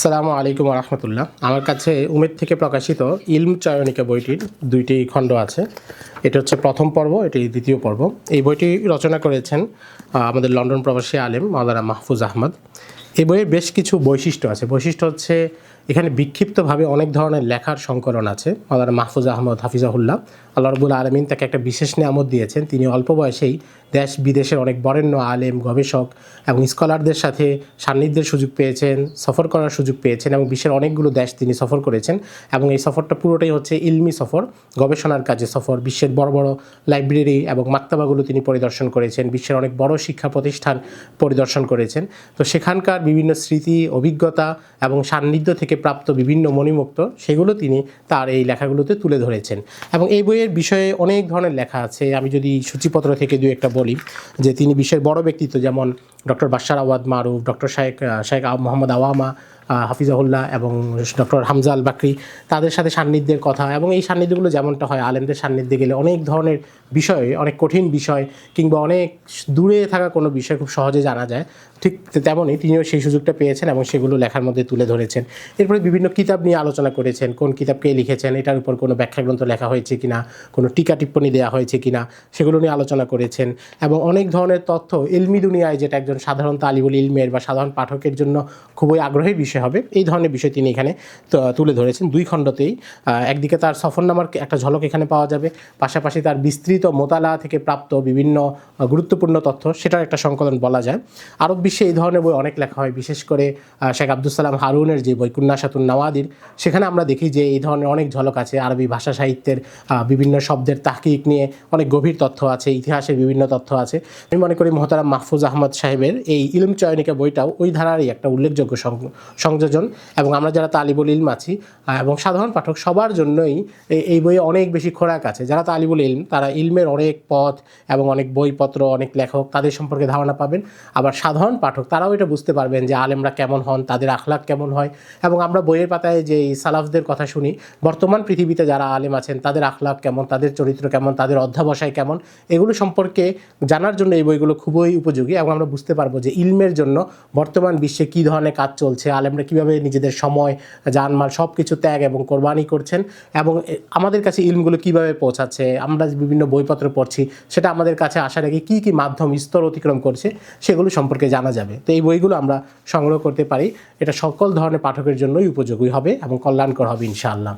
আসসালামু আলাইকুম রহমতুল্লাহ। আমার কাছে উমেদ থেকে প্রকাশিত ইলম চয়নিকা বইটির দুইটি খণ্ড আছে। এটা হচ্ছে প্রথম পর্ব এটি দ্বিতীয় পর্ব। এই বইটি রচনা করেছেন আমাদের লন্ডন প্রবাসী আলেম মাওলানা মাহফুজ আহমদ। এই বইয়ের বেশ কিছু বৈশিষ্ট্য আছে। বৈশিষ্ট্য হচ্ছে, এখানে বিক্ষিপ্তভাবে অনেক ধরনের লেখার সংকলন আছে। মাওলানা মাহফুজ আহমদ হাফিজাহুল্লাহ, আল্লাহ রবুল আলমিন তাকে একটা বিশেষ নিয়ামত দিয়েছেন। তিনি অল্প বয়সেই দেশ বিদেশের অনেক বরেণ্য আলেম, গবেষক এবং স্কলারদের সাথে সান্নিধ্যের সুযোগ পেয়েছেন, সফর করার সুযোগ পেয়েছেন এবং বিশ্বের অনেকগুলো দেশ তিনি সফর করেছেন এবং এই সফরটা পুরোটাই হচ্ছে ইলমি সফর, গবেষণার কাজে সফর, বিশ্বের বড় বড় লাইব্রেরি এবং মাক্তাবাগুলো তিনি পরিদর্শন করেছেন। বিশ্বের অনেক বড় শিক্ষা প্রতিষ্ঠান পরিদর্শন করেছেন। তো সেখানকার বিভিন্ন স্মৃতি, অভিজ্ঞতা এবং সান্নিধ্য থেকে প্রাপ্ত বিভিন্ন মণিমুক্ত, সেগুলো তিনি তার এই লেখাগুলোতে তুলে ধরেছেন। এবং এই বইয়ের বিষয়ে অনেক ধরনের লেখা আছে। আমি যদি সূচিপত্র থেকে দু একটা বলি, যে তিনি বিশ্বের বড় ব্যক্তিত্ব যেমন doctor Bashar Awad Maruf, doctor শাহেক শাহেক মোহাম্মদ আওয়ামা হাফিজাহুল্লাহ এবং ডক্টর হামজা আল বাকরি তাদের সাথে সান্নিধ্যের কথা এবং এই সান্নিধ্যগুলো যেমনটা হয়, আলেমদের সান্নিধ্যে গেলে অনেক ধরনের বিষয়, অনেক কঠিন বিষয় কিংবা অনেক দূরে থাকা কোনো বিষয় খুব সহজে জানা যায়। ঠিক তেমনই তিনিও সেই সুযোগটা পেয়েছেন এবং সেগুলো লেখার মধ্যে তুলে ধরেছেন। এরপরে বিভিন্ন কিতাব নিয়ে আলোচনা করেছেন, কোন কিতাব কে লিখেছেন, এটার উপর কোনো ব্যাখ্যা গ্রন্থ লেখা হয়েছে কিনা, কোনো টিকা টিপ্পণী দেওয়া হয়েছে কিনা, সেগুলো নিয়ে আলোচনা করেছেন এবং অনেক ধরনের তথ্য এলমি দুনিয়ায় যেটা একজন সাধারণ তালিবুল ইলমের বা সাধারণ পাঠকের জন্য খুবই আগ্রহের বিষয় হবে। এই ধরনের বিষয় তিনি এখানে তুলে ধরেছেন। দুই খণ্ডতেই একদিকে তার সফরনামার একটা ঝলক এখানে পাওয়া যাবে, পাশাপাশি তার বিস্তৃত মোতালা থেকে প্রাপ্ত বিভিন্ন গুরুত্বপূর্ণ তথ্য, সেটার একটা সংকলন বলা যায়। আরব বিশ্বে এই ধরনের বই অনেক লেখা হয়, বিশেষ করে শেখ আব্দুল সালাম হারুনের যে বই কুন্নাসাতুন নওয়াদির, সেখানে আমরা দেখি যে এই ধরনের অনেক ঝলক আছে। আরবি ভাষা সাহিত্যের বিভিন্ন শব্দের তাহকিক নিয়ে অনেক গভীর তথ্য আছে, ইতিহাসের বিভিন্ন তথ্য আছে। আমি মনে করি মহতারাম মাহফুজ আহমদ সাহেবের এই ইলম চয়নিকা বইটাও ওই ধারারই একটা উল্লেখযোগ্য সংযোজন। এবং আমরা যারা তালিবুল ইলম আছি এবং সাধারণ পাঠক, সবার জন্যই এই- বইয়ে অনেক বেশি খোরাক আছে। যারা তালিবুল ইলম, তারা ইলমের অনেক পথ এবং অনেক বইপত্র, অনেক লেখক তাদের সম্পর্কে ধারণা পাবেন। আবার সাধারণ পাঠক, তারাও এটা বুঝতে পারবেন যে আলেমরা কেমন হন, তাদের আখলাক কেমন হয়। এবং আমরা বইয়ের পাতায় যে এই সালাফদের কথা শুনি, বর্তমান পৃথিবীতে যারা আলেম আছেন, তাদের আখলাক কেমন, তাদের চরিত্র কেমন, তাদের অধ্যাবসায় কেমন, এগুলো সম্পর্কে জানার জন্য এই বইগুলো খুবই উপযোগী এবং আমরা বুঝতে পারব যে ইলমের জন্য বর্তমান বিশ্বে কী ধরনের কাজ চলছে, আলেমরা কীভাবে নিজেদের সময়, জানমাল সব কিছু ত্যাগ এবং কোরবানি করছেন এবং আমাদের কাছে ইলমগুলো কীভাবে পৌঁছাচ্ছে, আমরা বিভিন্ন বইপত্র পড়ছি সেটা আমাদের কাছে আসার আগে কী কী মাধ্যম স্তর অতিক্রম করছে সেগুলো সম্পর্কে জানা যাবে। তো এই বইগুলো আমরা সংগ্রহ করতে পারি, এটা সকল ধরনের পাঠকের জন্যই উপযোগী হবে এবং কল্যাণকর হবে ইনশাআল্লাহ।